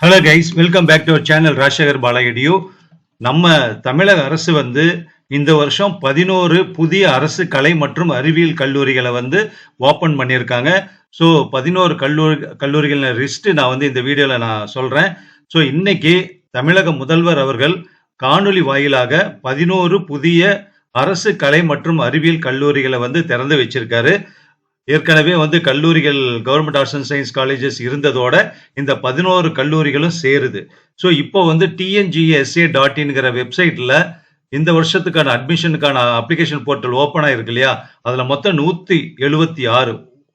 Hello guys welcome back to our channel Rajasekar பாலகடியோ நம்ம தமிழக அரசு வந்து இந்த வருஷம் பதினோரு புதிய அரசு கலை மற்றும் அறிவியல் கல்லூரிகளை வந்து ஓப்பன் பண்ணியிருக்காங்க. ஸோ பதினோரு கல்லூரி கல்லூரிகளின் ரிஸ்ட்டு நான் வந்து இந்த வீடியோவில் நான் சொல்கிறேன் ஸோ இன்னைக்கு தமிழக முதல்வர் அவர்கள் காணொலி வாயிலாக பதினோரு புதிய அரசு கலை மற்றும் அறிவியல் கல்லூரிகளை வந்து திறந்து வச்சிருக்காரு. ஏற்கனவே வந்து கல்லூரிகள் government arts and science colleges இருந்ததோட இந்த பதினோரு கல்லூரிகளும் சேருது. ஸோ இப்போ வந்து டிஎன்ஜிஎஸ்ஏ டாட் இன்கிற வெப்சைட்டில் இந்த வருஷத்துக்கான அட்மிஷனுக்கான அப்ளிகேஷன் போர்ட்டல் ஓப்பன் ஆயிருக்கு இல்லையா? அதில் மொத்தம் நூற்றி எழுபத்தி ஆறு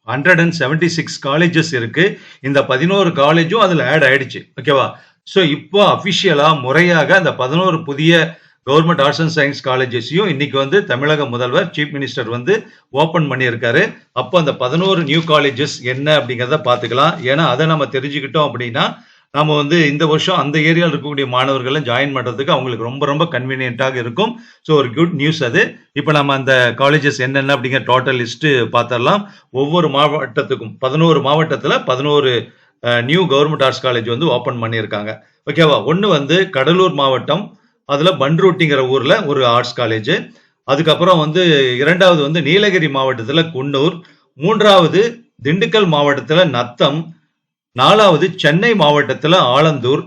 hundred and seventy six colleges இருக்கு. இந்த பதினோரு காலேஜும் அதில் ஆட் ஆயிடுச்சு. ஓகேவா ஸோ இப்போ அஃபிஷியலாக முறையாக அந்த பதினோரு புதிய கவர்மெண்ட் ஆர்ட்ஸ் அண்ட் சயின்ஸ் காலேஜஸையும் இன்னைக்கு வந்து தமிழக முதல்வர் சீஃப் மினிஸ்டர் வந்து ஓபன் பண்ணியிருக்காரு. அப்போ அந்த பதினோரு நியூ காலேஜஸ் என்ன அப்படிங்கிறத பார்த்துக்கலாம். ஏன்னா அதை நம்ம தெரிஞ்சுக்கிட்டோம் அப்படின்னா நம்ம வந்து இந்த வருஷம் அந்த ஏரியாவில் இருக்கக்கூடிய மாணவர்களை ஜாயின் பண்ணுறதுக்கு அவங்களுக்கு ரொம்ப ரொம்ப கன்வீனியன்ட்டாக இருக்கும். ஸோ ஒரு குட் நியூஸ் அது. இப்போ நம்ம அந்த காலேஜஸ் என்னென்ன அப்படிங்கிற டோட்டல் லிஸ்ட்டு பார்த்துடலாம். ஒவ்வொரு மாவட்டத்துக்கும் பதினோரு மாவட்டத்தில் பதினோரு நியூ கவர்மெண்ட் ஆர்ட்ஸ் காலேஜ் வந்து ஓப்பன் பண்ணியிருக்காங்க. ஓகேவா ஒன்று வந்து கடலூர் மாவட்டம் அதில் பன்ருட்டிங்கிற ஊரில் ஒரு ஆர்ட்ஸ் காலேஜ் அதுக்கப்புறம் வந்து இரண்டாவது வந்து நீலகிரி மாவட்டத்தில் குன்னூர். மூன்றாவது திண்டுக்கல் மாவட்டத்தில் நத்தம். நாலாவது சென்னை மாவட்டத்தில் ஆலந்தூர்.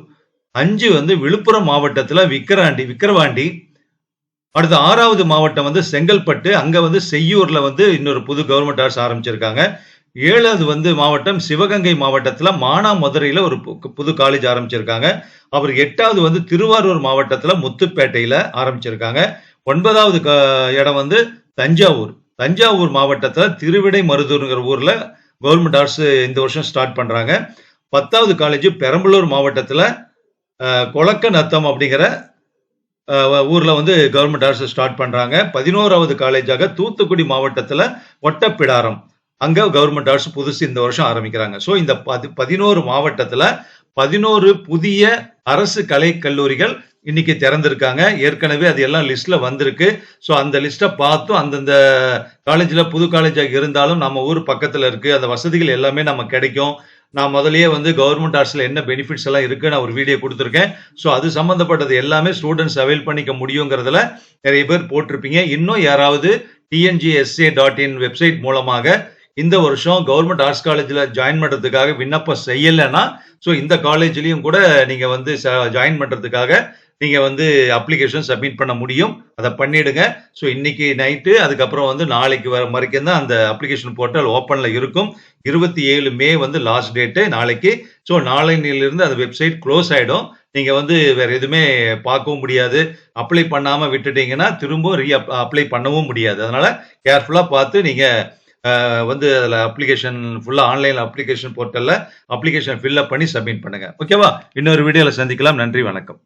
அஞ்சு வந்து விழுப்புரம் மாவட்டத்தில் விக்கிராண்டி விக்கிரவாண்டி. அடுத்த ஆறாவது மாவட்டம் வந்து செங்கல்பட்டு. அங்கே வந்து செய்யூரில் வந்து இன்னொரு புது கவர்மெண்ட் ஆர்ட்ஸ் ஆரம்பிச்சிருக்காங்க. ஏழாவது வந்து மாவட்டம் சிவகங்கை மாவட்டத்தில் மானாமதுரையில் ஒரு புது காலேஜ் ஆரம்பிச்சிருக்காங்க. அப்புறம் எட்டாவது வந்து திருவாரூர் மாவட்டத்தில் முத்துப்பேட்டையில் ஆரம்பிச்சிருக்காங்க. ஒன்பதாவது க- இடம் வந்து தஞ்சாவூர். தஞ்சாவூர் மாவட்டத்தில் திருவிடை மருதூருங்கிற ஊரில் கவர்மெண்ட் ஆர்ட்ஸ் இந்த வருஷம் ஸ்டார்ட் பண்ணுறாங்க பத்தாவது காலேஜ் பெரம்பலூர் மாவட்டத்தில் கொளக்க நத்தம் அப்படிங்கிற ஊரில் வந்து கவர்மெண்ட் ஆர்ட்ஸ் ஸ்டார்ட் பண்ணுறாங்க பதினோராவது காலேஜாக தூத்துக்குடி மாவட்டத்தில் ஒட்டப்பிடாரம். அங்க கவர்மெண்ட் ஆர்ட்ஸ் புதுசு இந்த வருஷம் ஆரம்பிக்கிறாங்க. ஸோ இந்த பதி பதினோரு மாவட்டத்துல பதினோரு புதிய அரசு கலை கல்லூரிகள் இன்னைக்கு திறந்திருக்காங்க. ஏற்கனவே அது எல்லாம் லிஸ்ட்ல வந்திருக்கு. ஸோ அந்த லிஸ்ட்டை பார்த்தும் அந்தந்த காலேஜில் புது காலேஜாக இருந்தாலும் நம்ம ஊர் பக்கத்தில் இருக்கு. அந்த வசதிகள் எல்லாமே நம்ம கிடைக்கும். நான் முதல்லயே வந்து கவர்மெண்ட் ஆர்ட்ஸில் என்ன பெனிஃபிட்ஸ் எல்லாம் இருக்கு நான் ஒரு வீடியோ கொடுத்துருக்கேன். ஸோ அது சம்மந்தப்பட்டது எல்லாமே ஸ்டூடெண்ட்ஸ் அவைல் பண்ணிக்க முடியுங்கிறதுல நிறைய பேர் போட்டிருப்பீங்க. இன்னும் யாராவது டிஎன்ஜிஎஸ்ஏ டாட் இன் வெப்சைட் மூலமாக இந்த வருஷம் கவர்மெண்ட் ஆர்ட்ஸ் காலேஜில் ஜாயின் பண்ணுறதுக்காக விண்ணப்பம் செய்யலைன்னா ஸோ இந்த காலேஜ்லேயும் கூட நீங்கள் வந்து ஜாயின் பண்ணுறதுக்காக நீங்கள் வந்து அப்ளிகேஷன் சப்மிட் பண்ண முடியும். அதை பண்ணிடுங்க. ஸோ இன்னைக்கு நைட்டு அதுக்கப்புறம் வந்து நாளைக்கு வர வரைக்கும் தான் அந்த அப்ளிகேஷன் போர்ட்டல் ஓப்பனில் இருக்கும். இருபத்தி ஏழு மே வந்து லாஸ்ட் டேட்டு நாளைக்கு. ஸோ நாளையிலிருந்து அந்த வெப்சைட் க்ளோஸ் ஆகிடும் நீங்கள் வந்து வேறு எதுவுமே பார்க்கவும் முடியாது. அப்ளை பண்ணாமல் விட்டுட்டீங்கன்னா திரும்ப ரீ அப்ளை பண்ணவும் முடியாது. அதனால் கேர்ஃபுல்லாக பார்த்து நீங்கள் வந்து அதில் அப்ளிகேஷன் ஃபுல்லாக ஆன்லைன் அப்ளிகேஷன் போர்ட்டலில் அப்ளிகேஷன் ஃபில்அப் பண்ணி சப்மிட் பண்ணுங்க. ஓகேவா இன்னொரு வீடியோவில் சந்திக்கலாம். நன்றி வணக்கம்.